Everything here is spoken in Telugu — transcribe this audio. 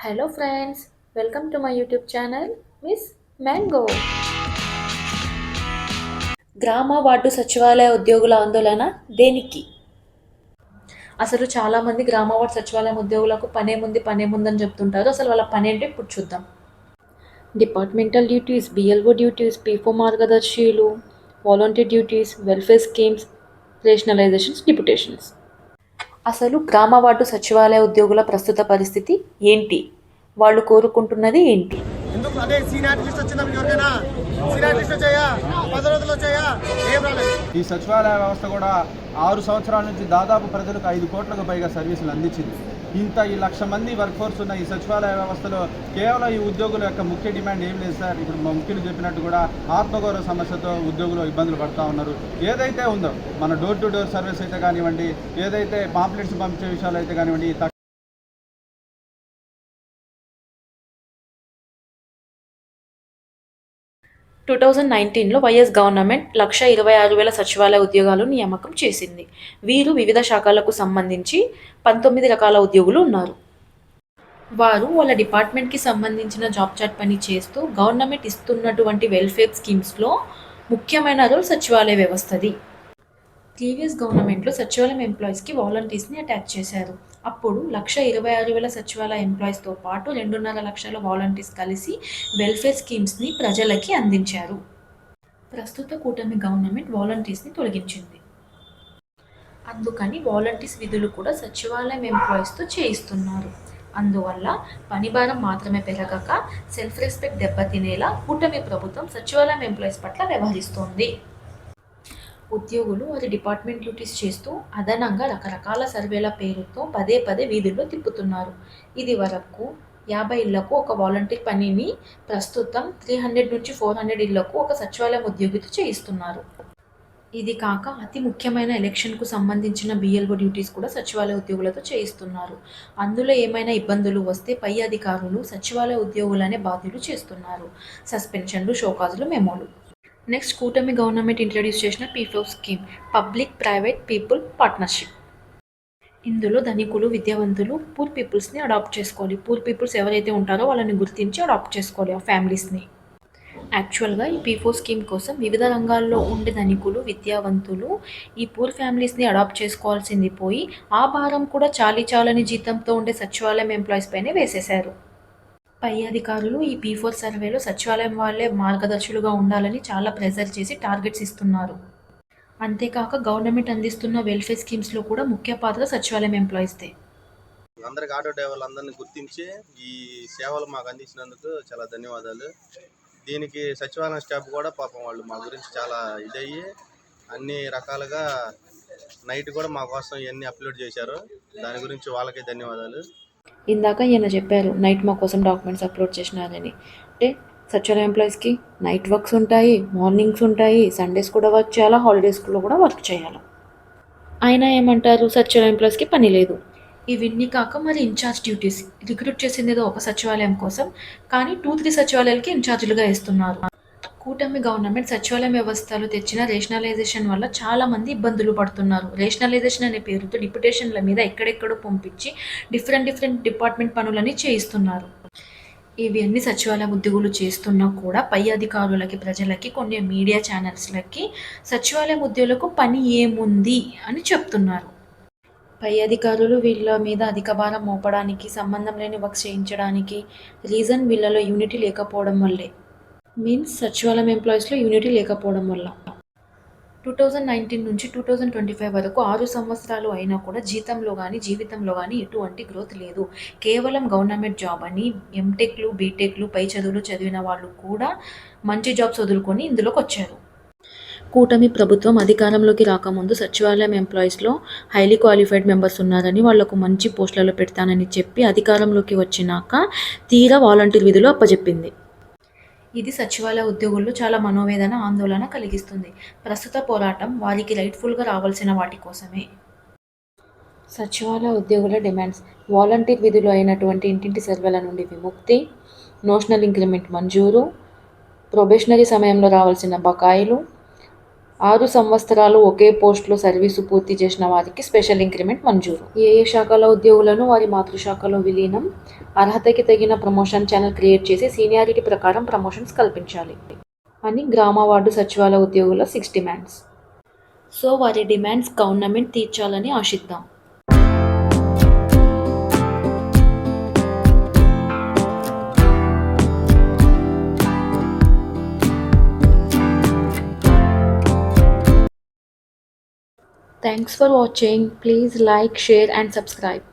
Hello friends welcome to my YouTube channel miss mango గ్రామ వార్డు సచివాలయ ఉద్యోగుల ఆందోళన దేనికి? అసలు చాలామంది గ్రామ వార్డు సచివాలయం ఉద్యోగులకు పనేముంది పనేముందని చెప్తుంటారు. అసలు వాళ్ళ పని ఏంటో ఇప్పుడు చూద్దాం. Departmental duties BLO duties P four మార్గదర్శిలు volunteer duties welfare schemes rationalizations deputations అసలు గ్రామ వార్డు సచివాలయ ఉద్యోగుల ప్రస్తుత పరిస్థితి ఏంటి? వాళ్ళు కోరుకుంటున్నది ఏంటి? ఎందుకు అదే సీనియర్ లిస్ట్ వచ్చిందా మీకు ఎవరికైనా? సీనియర్ లిస్ట్ వచ్చాయా? పది రోజులు వచ్చాయా? ఏం రాలేదు. ఈ సచివాలయ వ్యవస్థ కూడా ఆరు సంవత్సరాల నుంచి దాదాపు ప్రజలకు ఐదు కోట్లకు పైగా సర్వీసులు అందించింది. ఇంత ఈ లక్ష మంది వర్క్ ఫోర్స్ ఉన్న ఈ సచివాలయ వ్యవస్థలో కేవలం ఈ ఉద్యోగుల యొక్క ముఖ్య డిమాండ్ ఏం లేదు సార్. ఇప్పుడు ముఖ్యులు చెప్పినట్టు కూడా ఆత్మగౌరవ సమస్యతో ఉద్యోగులు ఇబ్బందులు పడుతూ ఉన్నారు. ఏదైతే ఉందో మన డోర్ టు డోర్ సర్వీస్ అయితే కానివ్వండి ఏదైతే పాంప్లెట్స్ పంపించే విషయాలు అయితే కానివ్వండి టూ థౌజండ్ నైన్టీన్లో వైఎస్ గవర్నమెంట్ లక్ష ఇరవై ఆరు వేల సచివాలయ ఉద్యోగాలు నియామకం చేసింది. వీరు వివిధ శాఖలకు సంబంధించి పంతొమ్మిది రకాల ఉద్యోగులు ఉన్నారు. వారు వాళ్ళ డిపార్ట్మెంట్కి సంబంధించిన జాబ్ చాట్ పని చేస్తూ గవర్నమెంట్ ఇస్తున్నటువంటి వెల్ఫేర్ స్కీమ్స్లో ముఖ్యమైన రోల్ సచివాలయ వ్యవస్థది. ప్రీవియస్ గవర్నమెంట్లో సచివాలయం ఎంప్లాయీస్కి వాలంటీర్స్ని అటాచ్ చేశారు. అప్పుడు లక్ష ఇరవై ఆరు వేల సచివాలయ ఎంప్లాయీస్తో పాటు రెండున్నర లక్షల వాలంటీర్స్ కలిసి వెల్ఫేర్ స్కీమ్స్ని ప్రజలకి అందించారు. ప్రస్తుత కూటమి గవర్నమెంట్ వాలంటీర్స్ని తొలగించింది. అందుకని వాలంటీర్స్ విధులు కూడా సచివాలయం ఎంప్లాయీస్తో చేయిస్తున్నారు. అందువల్ల పనిభారం మాత్రమే పెరగక సెల్ఫ్ రెస్పెక్ట్ దెబ్బతినేలా కూటమి ప్రభుత్వం సచివాలయం ఎంప్లాయీస్ పట్ల వ్యవహరిస్తోంది. ఉద్యోగులు వారి డిపార్ట్మెంట్ డ్యూటీస్ చేస్తూ అదనంగా రకరకాల సర్వేల పేరుతో పదే పదే వీధుల్లో తిప్పుతున్నారు. ఇది వరకు యాభై ఇళ్ళకు ఒక వాలంటీర్ పనిని ప్రస్తుతం త్రీ హండ్రెడ్ నుంచి ఫోర్ హండ్రెడ్ ఇళ్ళకు ఒక సచివాలయం ఉద్యోగితో చేయిస్తున్నారు. ఇది కాక అతి ముఖ్యమైన ఎలక్షన్కు సంబంధించిన బిఎల్ఓ డ్యూటీస్ కూడా సచివాలయ ఉద్యోగులతో చేయిస్తున్నారు. అందులో ఏమైనా ఇబ్బందులు వస్తే పై అధికారులు సచివాలయ ఉద్యోగులనే బాధ్యులు చేస్తున్నారు. సస్పెన్షన్లు షోకాజులు మెమోలు. నెక్స్ట్ కూటమి గవర్నమెంట్ ఇంట్రడ్యూస్ చేసిన P four scheme public private people partnership ఇందులో ధనికులు విద్యావంతులు పూర్ పీపుల్స్ని అడాప్ట్ చేసుకోవాలి. పూర్ పీపుల్స్ ఎవరైతే ఉంటారో వాళ్ళని గుర్తించి అడాప్ట్ చేసుకోవాలి ఆ ఫ్యామిలీస్ని యాక్చువల్గా ఈ పీఫో స్కీమ్ కోసం వివిధ రంగాల్లో ఉండే ధనికులు విద్యావంతులు ఈ పూర్ ఫ్యామిలీస్ని అడాప్ట్ చేసుకోవాల్సింది పోయి ఆ భారం కూడా చాలీ చాలని జీతంతో ఉండే సచివాలయం ఎంప్లాయీస్ పైనే వేసేశారు. పై అధికారులు ఈ పీ ఫోర్ సర్వేలో సచివాలయం వాళ్ళే మార్గదర్శులుగా ఉండాలని చాలా ప్రెజర్ చేసి టార్గెట్స్ ఇస్తున్నారు. అంతేకాక గవర్నమెంట్ అందిస్తున్న వెల్ఫేర్ స్కీమ్స్లో కూడా ముఖ్య పాత్ర సచివాలయం ఎంప్లాయీస్దే అందరికి ఆటో డ్రైవర్లు అందరిని గుర్తించి ఈ సేవలు మాకు అందించినందుకు చాలా ధన్యవాదాలు. దీనికి సచివాలయం స్టాఫ్ కూడా పాపం వాళ్ళు మా గురించి చాలా ఇదయ్యి అన్ని రకాలుగా నైట్ కూడా మా కోసం ఇవన్నీ అప్లోడ్ చేశారు. దాని గురించి వాళ్ళకే ధన్యవాదాలు. ఇందాక ఈయన చెప్పారు నైట్ మా కోసం డాక్యుమెంట్స్ అప్లోడ్ చేసినారని. అంటే సచివాలయం ఎంప్లాయీస్కి నైట్ వర్క్స్ ఉంటాయి మార్నింగ్స్ ఉంటాయి సండేస్ కూడా వర్క్ చేయాలా హాలిడేస్లో కూడా వర్క్ చేయాలి? ఆయన ఏమంటారు సచివాలయం ఎంప్లాయీస్కి పని లేదు. ఇవన్నీ కాక మరి ఇన్ఛార్జ్ డ్యూటీస్. రిక్రూట్ చేసింది ఏదో ఒక సచివాలయం కోసం కానీ టూ త్రీ సచివాలయాలకి ఇన్ఛార్జీలుగా ఇస్తున్నారు కూటమి గవర్నమెంట్ సచివాలయం వ్యవస్థలు తెచ్చిన రేషనలైజేషన్ వల్ల చాలామంది ఇబ్బందులు పడుతున్నారు. రేషనలైజేషన్ అనే పేరుతో డిప్యుటేషన్ల మీద ఎక్కడెక్కడో పంపించి డిఫరెంట్ డిఫరెంట్ డిపార్ట్మెంట్ పనులని చేయిస్తున్నారు. ఇవి అన్ని సచివాలయం ఉద్యోగులు చేస్తున్నా కూడా పై అధికారులకి ప్రజలకి కొన్ని మీడియా ఛానల్స్లకి సచివాలయం ఉద్యోగులకు పని ఏముంది అని చెప్తున్నారు. పై అధికారులు వీళ్ళ మీద అధిక భారం మోపడానికి సంబంధం లేని వర్క్ చేయించడానికి రీజన్ వీళ్ళలో యూనిటీ లేకపోవడం వల్లే. మీన్స్ సచివాలయం ఎంప్లాయీస్లో యూనిటీ లేకపోవడం వల్ల. టూ థౌజండ్ నైన్టీన్ నుంచి టూ థౌజండ్ ట్వంటీ ఫైవ్ వరకు ఆరు సంవత్సరాలు అయినా కూడా జీతంలో కానీ జీవితంలో కానీ ఎటువంటి గ్రోత్ లేదు. కేవలం గవర్నమెంట్ జాబ్ అని ఎంటెక్లు బీటెక్లు పై చదువులు చదివిన వాళ్ళు కూడా మంచి జాబ్స్ వదులుకొని ఇందులోకి వచ్చారు. కూటమి ప్రభుత్వం అధికారంలోకి రాకముందు సచివాలయం ఎంప్లాయీస్లో హైలీ క్వాలిఫైడ్ మెంబర్స్ ఉన్నారని వాళ్ళకు మంచి పోస్టులలో పెడతానని చెప్పి అధికారంలోకి వచ్చినాక తీరా వాలంటీర్ విధులు అప్పజెప్పింది. ఇది సచివాలయ ఉద్యోగుల్లో చాలా మనోవేదన ఆందోళన కలిగిస్తుంది. ప్రస్తుత పోరాటం వారికి రైట్ఫుల్గా రావాల్సిన వాటి కోసమే. సచివాలయ ఉద్యోగుల డిమాండ్స్. వాలంటీర్ విధులు అయినటువంటి ఇంటింటి సర్వేల నుండి విముక్తి నోషనల్ ఇంక్రిమెంట్ మంజూరు ప్రొబేషనరీ సమయంలో రావాల్సిన బకాయిలు ఆరు సంవత్సరాలు ఒకే పోస్టులో సర్వీసు పూర్తి చేసిన వారికి స్పెషల్ ఇంక్రిమెంట్ మంజూరు. ఏ ఏ శాఖల ఉద్యోగులను వారి మాతృశాఖలో విలీనం అర్హతకి తగిన ప్రమోషన్ ఛానల్ క్రియేట్ చేసి సీనియారిటీ ప్రకారం ప్రమోషన్స్ కల్పించాలి అని గ్రామ వార్డు సచివాలయ ఉద్యోగుల సిక్స్ డిమాండ్స్. సో వారి డిమాండ్స్ గవర్నమెంట్ తీర్చాలని ఆశిద్దాం. Thanks for watching. Please like, share and subscribe.